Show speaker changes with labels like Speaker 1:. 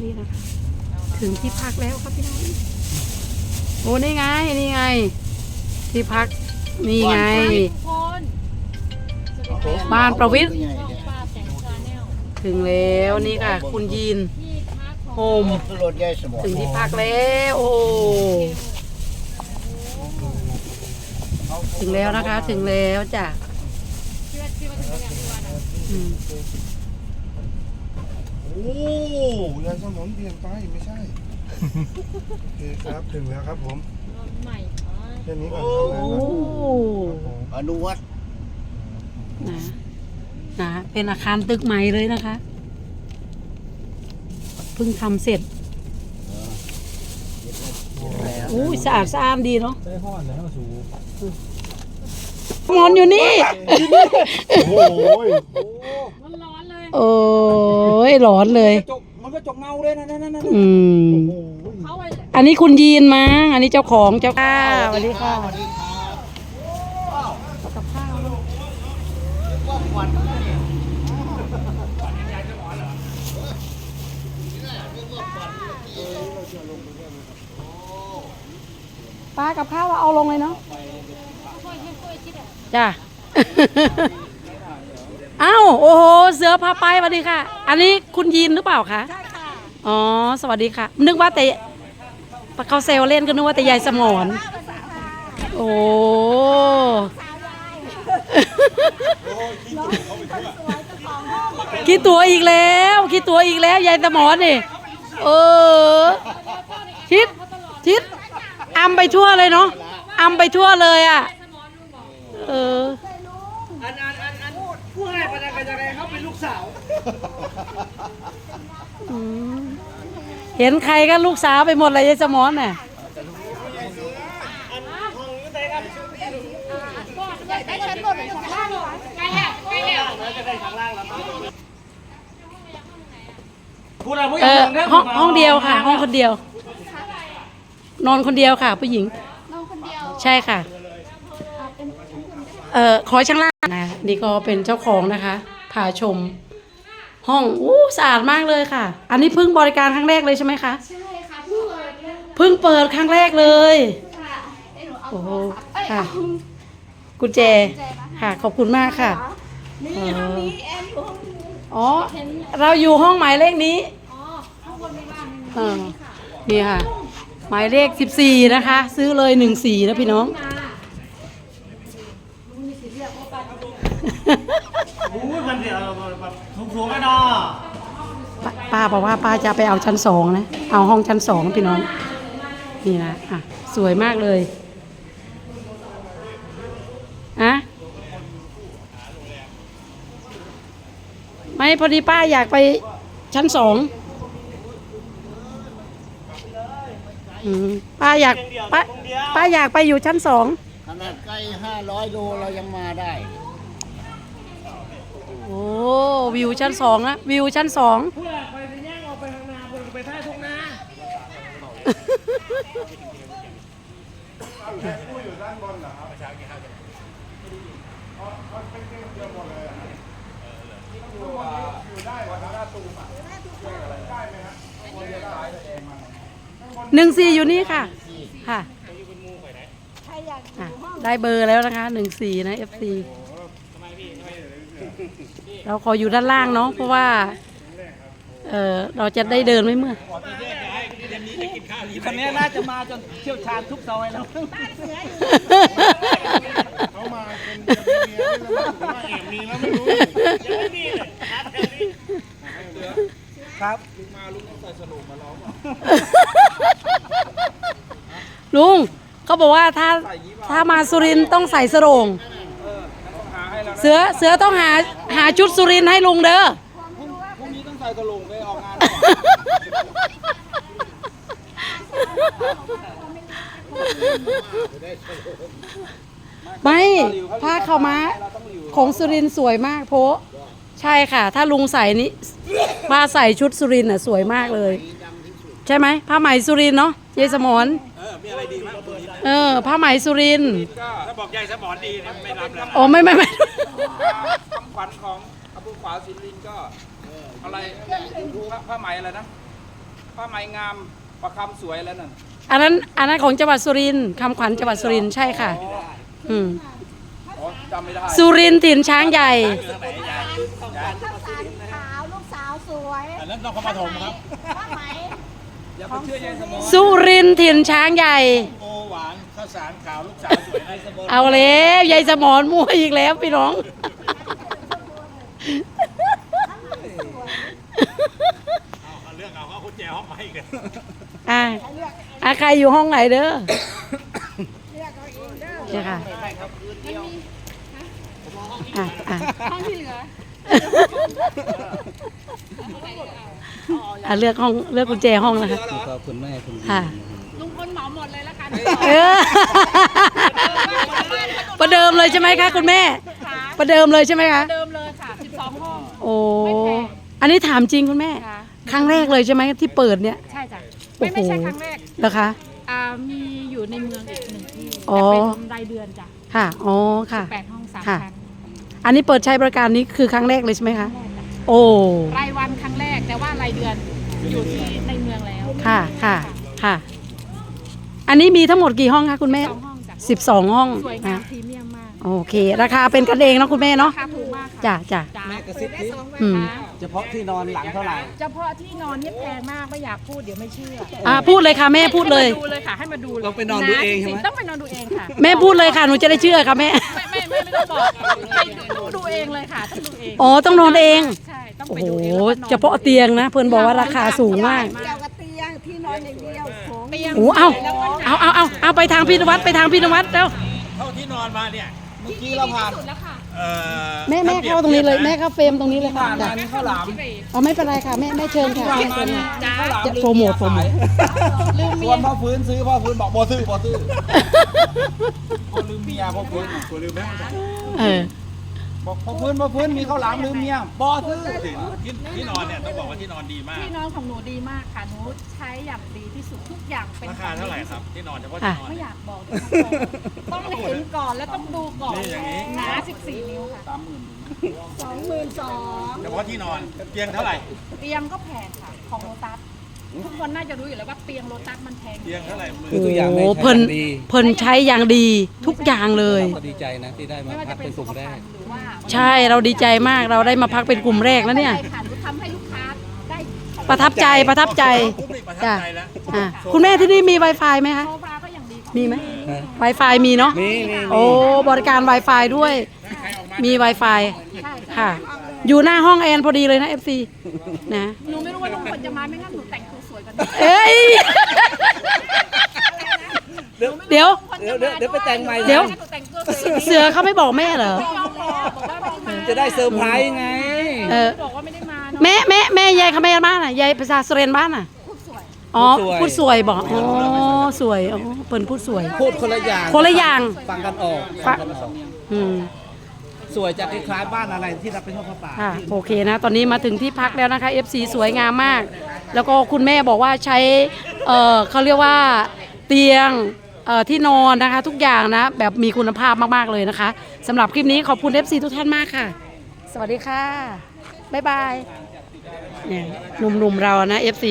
Speaker 1: นี่นะคะถึงที่พักแล้วครับพี่น้องโอ้นี่ไงนี่ไง ที่พักนี่ไง
Speaker 2: คน
Speaker 1: บ้านประวิตร
Speaker 2: ช่องป้าแสงชาแนล
Speaker 1: ถึงแล้วนี่ค่ะ คุณยีน
Speaker 2: ที่พักของ
Speaker 1: โฮม
Speaker 3: คือรถใหญ่สมอง
Speaker 1: ถึงที่พักแล้วโอ้ถึงแล้วนะคะ ถึงแล้วจ้ะ
Speaker 4: โอ้ยายสมอนเปลี่ยนไปไม่ใช่ โอเคครับ ถึงแล้วครับผม
Speaker 2: รถใหม่อ๋อ
Speaker 4: แค่นี้ก่อน
Speaker 1: โอ้
Speaker 4: ครับผม
Speaker 3: อนุวัต
Speaker 1: นะนะเป็นอาคารตึกใหม่เลยนะคะเพิ่งทำเสร็จอุ้ยสะอาดสะอ้านดีเนาะ
Speaker 5: ได้ห้อนแล้วสู
Speaker 1: นอนอยู่นี่
Speaker 4: โอ้โห
Speaker 2: มันร้อนเลย
Speaker 1: โอ้ยร้อนเลย
Speaker 5: จกมันก็จกเงาเลยนะนั่นนั่นนั่น
Speaker 1: อืม
Speaker 2: เขาไป
Speaker 1: อันนี้คุณยีนมา อันนี้เจ้าของเจ้าค่ะสวัสดีค่ะ
Speaker 3: สวัสดีครับ
Speaker 1: กับข้าว
Speaker 3: ว่าควันเนี่ย
Speaker 1: ป้ากับข้าวเอาลงเลยเนาะ
Speaker 2: ค่อยๆค่อยๆคิดอะ
Speaker 1: จ้ะเอ้าโอ้โหเสือพาไปสวัสดีค่ะ อันนี้คุณยีนหรือเปล่าคะ
Speaker 2: ใช่ค่ะ
Speaker 1: อ๋อสวัสดีค่ะ นึกว่าแต่เขาเซลเล่นก็นึกว่าแต่ยายสมอนโอ้คิดตัวอีกแล้วคิดตัวอีกแล้วยายสมอนนี่เออชิดชิดอำไปทั่วเลยเนาะอำไปทั่วเลยอะเออ
Speaker 5: อันอันอันอัน ผู้ให้ประกันจะไงเขาเป็นลูกสาว
Speaker 1: อืมเห็นใครก็ลูกสาวไปหมดเลยยายสมอนน่ะ
Speaker 2: ได้ชั้นบนหรือชั้นล่างใกล้แล้วใกล้แล้ว
Speaker 5: พูดอะไรผู้ห
Speaker 1: เอ
Speaker 5: ญิง
Speaker 1: อ
Speaker 5: เนี่ย
Speaker 1: ห้องห้องเดียวค่ะ ห้องคนเดียว นอนคนเดียวค่ะ ผู้หญิง
Speaker 2: น้องคนเดียว
Speaker 1: ใช่ค่ะ เออขอช่างล่างนะนี่ก็เป็นเจ้าของนะคะพาชม ห้องอู้สะอาดมากเลยค่ะ อันนี้เพิ่งบริการครั้งแรกเลยใช่ไหมคะ
Speaker 2: ใช่ค่ะเพิ่งเปิดเลย
Speaker 1: เพิ่งเปิดครั้งแรกเลย
Speaker 2: ค่ะเดี๋ยวหนูเอา
Speaker 1: โอ้โห
Speaker 2: เอ้ย
Speaker 1: ค่ะ
Speaker 2: เอา
Speaker 1: กุญแจค่ะ ขอบคุณมากค่ะ
Speaker 2: นี่ห้องนี้แอนอยู่ห้องนี้
Speaker 1: อ๋อ เราอยู่ห้องหมายเลขนี้
Speaker 2: อ๋อข้างบนไม่ว่าง
Speaker 1: เออนี่ค่ะ หมายเลข 14 นะคะ ซื้อเลย 14นะพี่น้อง
Speaker 2: มา
Speaker 5: โอ้ยมันเดี๋ยวแบบถูกๆกันเนาะ
Speaker 1: ป้าป้าบอกว่าป้าจะไปเอาชั้นสองนะ เอาห้องชั้นสองพี่น้อง นี่นะอะ สวยมากเลยอะไม่พอดีป้าอยากไปชั้นสองอืมป้าอยากป้าป้าอยากไปอยู่ชั้นสอง
Speaker 3: ขนาดใกล้500โลเรายังมาได้
Speaker 1: โอ้วิวชั้นสองนะวิวชั้นสอง
Speaker 5: เพื่อไปแย่งออกไปทางนาเพื่อไปท่าทุ่งนา
Speaker 1: หนึ่งสี่อยู่นี่ค่ะค่ะอะได้เบอร์แล้วนะคะหนึ่งสี่นะ FC เราขออยู่ด้านล่างเนาะเพราะว่าเออเราจะได้เดินไม่เมื่อย
Speaker 5: คนนี้น่าจะมาจนเชี่ยวชาญทุกซอยแล้ว
Speaker 4: เขามาคนเดียวมีเมียไม่รู้ว่าแอบมีแล้วไม่รู้
Speaker 5: ครับ
Speaker 1: ลุงเขาบอกว่าถ้าถ้ามาสุรินทร์ต้องใส่สโรง
Speaker 5: หาให้แล้ว
Speaker 1: เสือเสือต้องหาหาชุดสุรินทร์ให้ลุงเด้อ
Speaker 5: พรุ่งนี้ต้องใส่กระโหลกไปออกงาน
Speaker 1: ไม่ผ้าขาวม้าของสุรินทร์สวยมากโพะใช่ค่ะ ถ้าลุงใส่นี้ผ้าใส่ชุดสุรินทร์น่ะสวยมากเลย ใช่ไหมผ้าไหมสุรินทร์เนาะเยายสมอน
Speaker 5: เออ มีอะไรดีมั้งตัวนี้
Speaker 1: เออผ้าไหมสุรินทร์
Speaker 5: ก็ถ้าบอกยายสมอนดีนะไม่รับแล้ว
Speaker 1: อ๋อไม่ไม่ไม่
Speaker 5: คำขวัญของอบูขวาศิรินก็อะไรผ้าผ้าไหมอะไรนะผ้าไหมงามประคำสวยแล้วนั่น
Speaker 1: อันนั้นอันนั้นของจังหวัดสุรินทร์คำขวัญจังหวัดสุรินทร์ใช่ค่ะ อืม
Speaker 5: อ๋อจำไม่ได้
Speaker 1: สุรินทร์ถิ่นช้างใหญ่
Speaker 2: ข้าวสารขาวลูกสาวสวยอันนั้นนครปฐมครับ ผ้าไหม
Speaker 5: อย่าไปเชื่อยายสมอ
Speaker 1: สุรินทร์ถิ่นช้างใหญ่
Speaker 5: โอหวาน ข้าวสารขาวลูกสาวสวยไอ้สมอ
Speaker 1: เอาแล้วยายสมอนมั่วอีกแล้วพี่น้อง
Speaker 5: เรื่องเอาเขาคุณแจห้องมาให้กัน
Speaker 1: อะอะใครอยู่ห้องไหนเด้อเนี่ยค่ะอะอะ
Speaker 2: ห้องที่เหลือ
Speaker 1: อะเลือกห้องเลือกกุญแจห้องนะคะ
Speaker 3: ขอบคุณแม่คุณ
Speaker 1: ค่ะ
Speaker 2: ลุงพล เหมาหมดเลยละกัน
Speaker 1: เออประเดิมเลยใช่ไหมคะคุณแม่ ประเดิมเลยใช่ไหมคะ
Speaker 2: เดิมเลยค่ะ 12 ห้อง
Speaker 1: โอ้ อันนี้ถามจริงคุณแม่
Speaker 2: ค่ะ
Speaker 1: ครั้งแรกเลยใช่ไหมที่เปิดเนี่ย
Speaker 2: ใช่จ้ะ ไม่ไม่ใช่ครั้งแรก
Speaker 1: เหรอคะ
Speaker 2: อ่ามีอยู่ในเมืองอีกหนึ่งที่
Speaker 1: อ๋อ
Speaker 2: แต่เป็นรายเดือนจ้ะ
Speaker 1: ค่ะ อ๋อ ค่ะ
Speaker 2: แปดห้องสาม
Speaker 1: ค่ะ
Speaker 2: ชั้น
Speaker 1: อันนี้เปิดใช้บริการนี้คือครั้งแรกเลยใช่ไหมคะโอ้
Speaker 2: รายวันครั้งแรกแต่ว่ารายเดือนอยู่ที่ในเมืองแล้ว
Speaker 1: ค่ะ ค่ะ ค่ะ อันนี้มีทั้งหมดกี่ห้องคะคุณแม่
Speaker 2: สองห้องจ้ะ
Speaker 1: สิบสองห้อง
Speaker 2: สวยงาม
Speaker 1: อะ
Speaker 2: พรีเมียมมาก
Speaker 1: โอเค ราคาเป็นกันเองเนาะคุณแม่เนาะ
Speaker 2: ราคาถูกมากค่ะ
Speaker 1: จ้ะจ้ะ
Speaker 2: จ้ะ
Speaker 5: กระซิบที่
Speaker 1: อืม
Speaker 5: เฉพาะที่นอนหลังเท่าไหร่
Speaker 2: เฉพาะที่นอนเนี่ยแพงมากไม่อยากพูดเดี๋ยวไม่เชื่อ
Speaker 1: อะพูดเลยค่ะแม่พูดเลย
Speaker 2: ให้มาดูเลยค่ะให้มาดู
Speaker 5: เราไปนอนดูเองใช่ไหม
Speaker 2: จริๆต้องไปนอนดูเองค่ะ
Speaker 1: แม่พูดเลยค่ะหนูจะได้เชื่อค่ะแม่
Speaker 2: ไม่ไม่ไม่ไม่ต้องบอกไปดูดูเองเลยค่ะต้องดูเอง
Speaker 1: อ๋อต้องนอนเอง
Speaker 2: ใช่ต้อง
Speaker 1: โอ้
Speaker 2: ไป
Speaker 1: โห
Speaker 2: ดูเองแล้วก็นอน
Speaker 1: เฉพาะเตียงนะ เพื่อนบอกว่าราคาสูงมาก
Speaker 2: เกี่ยวกับเตียงที่นอนอย่างเดียวของ เตียง
Speaker 1: โอ้เอาเอาเอาเอาเอาไปทางพี่นวัดไปทางพี่นวัดแล้ว
Speaker 5: เท่าที่นอนมาเนี่ยเมื่อกี้
Speaker 2: ที่
Speaker 5: เรา
Speaker 2: ดี
Speaker 5: ผ่าน
Speaker 2: ที่สุดแล้วค่ะ
Speaker 5: เอ่อ
Speaker 1: แม่แม่เข้าตรงนี้เลยแม่เข้าเฟรมตรงนี้เลยค่ะ
Speaker 5: ผ่าน
Speaker 1: จ้ะ
Speaker 5: มานี่ข้าวหลาม
Speaker 1: เอาไม่เป็นไรค่ะแม่แม่เชิญค่ะ
Speaker 5: ผ่าน
Speaker 1: แม่
Speaker 5: มา
Speaker 1: เชิญ
Speaker 5: นี่
Speaker 1: ค่ะ
Speaker 5: ข้าวหลาม
Speaker 1: จะโปรโมทโปรโมท
Speaker 5: ชวนพ่อฟื้นซื้อพ่อฟื้นบอกบ่ซื้อบ่ซื้อพ่อลืมเมียพ่อฟื้นพ่อลืมแม่
Speaker 1: เออ
Speaker 5: บอกพ่อฟื้นพ่อฟื้นมีข้าวหลามลืมเมียบ่ซื้อที่ที่นอนเนี่ยต้องบอกว่าที่นอนดีมาก
Speaker 2: ที่นอนของหนูดีมากค่ะหนูใช้อย่างดีที่สุดทุกอย่างเป็น
Speaker 5: ราคาเท่าไหร่ครับ ที่นอนเฉพาะ
Speaker 1: อะ
Speaker 5: ที่นอน
Speaker 2: ไม่
Speaker 5: เนี่ย
Speaker 2: อยากบอกต้องเห็นก่อนแล้วต้องดูก่อน
Speaker 5: นี่อย่างนี้
Speaker 2: หนา14 นิ้วค่ะ
Speaker 5: สามหมื่น
Speaker 2: สองหมื่นสอง
Speaker 5: เฉพาะที่นอนเตียงเท่าไหร่
Speaker 2: เตียงก็แพงค่ะของโลตัส ทุกคนน่าจะรู้อยู่แล้วว่าเตียงโลตัสมันแพง
Speaker 5: เตียงเท่าไหร่หมื่น
Speaker 1: โอ้โหเพิ่นเพิ่นใช้อย่างดีทุกอย่างเลย
Speaker 6: ก็ดีใจนะที่ได้มา
Speaker 2: ไม่ว่า
Speaker 6: พั
Speaker 2: จะ
Speaker 6: ก
Speaker 2: เป็
Speaker 6: เป็นนก
Speaker 2: สุ
Speaker 6: ลุ่ม
Speaker 2: ข
Speaker 6: แร
Speaker 2: ภั
Speaker 6: ก
Speaker 2: ณฑ์หรือว่า
Speaker 1: ใช่เราดีใจมากเราได้มาพักเป็นกลุ่มแรกแล้วเนี่ย
Speaker 2: ใช่ค่ะหนูทำให้ลูกค้าได้
Speaker 1: ประทับใจประทับใจ
Speaker 5: ปุ๊บนี่ประทับ
Speaker 1: จ้ะ
Speaker 5: ใจแล้ว
Speaker 1: อะคุณแม่ที่นี่มี Wi-Fi ไหมคะ
Speaker 2: โซฟาก็อย่างดี
Speaker 1: มีไหม Wi-Fi มีเนาะ
Speaker 6: มีมี
Speaker 1: โอ้บริการ Wi-Fi ด้วยมี Wi-Fi
Speaker 2: ใช่
Speaker 1: ค่ะ อยู่หน้าห้องแอนพอดีเลยนะ FC นะ
Speaker 2: หนูไม่รู้ว่าลุงพลจะมาไม่งั้นหนูแต่ง ตัวสวยกว่านี้
Speaker 1: เอ้ยเดี๋ยว
Speaker 6: เดี๋ยวเดี๋ยวเดี๋ยวไปแต่งใหม่
Speaker 1: เดี๋ยว
Speaker 2: หนูแต่งตัวสวยกว่านี้
Speaker 1: เสือเขาไม่บอกแม่เหรอ
Speaker 2: ไม่ยอมบอกบอกว่าไม่ได้มา
Speaker 6: จะได้เซอร์ไพรส์ไง
Speaker 1: เออ
Speaker 2: บอกว่าไม่ได้มาเนาะ
Speaker 1: แม่แม่แม่ยายเขาแม่บ้านอะยายภาษาสเรนบ้านอะ
Speaker 2: พูดสวย
Speaker 1: อ๋อ
Speaker 6: พู
Speaker 1: พูด
Speaker 6: ด
Speaker 1: ส
Speaker 6: ส
Speaker 1: ว
Speaker 6: วยย
Speaker 1: บอกอ๋อสวยอ๋อเปิ่นพูดสวย
Speaker 6: พูดคนละอย่าง
Speaker 1: คนละอย่าง
Speaker 6: ฟังกันออก
Speaker 1: ฟัง
Speaker 6: กันออก
Speaker 1: อืม
Speaker 6: สวยจะคล้ายๆบ้านอะไรที่รับเป็นข้าวป่า
Speaker 1: ค่ะโอเคนะ ตอนนี้มาถึงที่พักแล้วนะคะ FC สวยงามมาก แล้วก็คุณแม่บอกว่าใช้เออเขาเรียกว่าเตียงเอ่อที่นอนนะคะ ทุกอย่างนะ แบบมีคุณภาพมาก ๆ เลยนะคะสำหรับคลิปนี้ขอบคุณเอฟซีทุกท่านมากค่ะ สวัสดีค่ะ บ๊ายบายเนี่ยหนุ่มๆเรานะ FC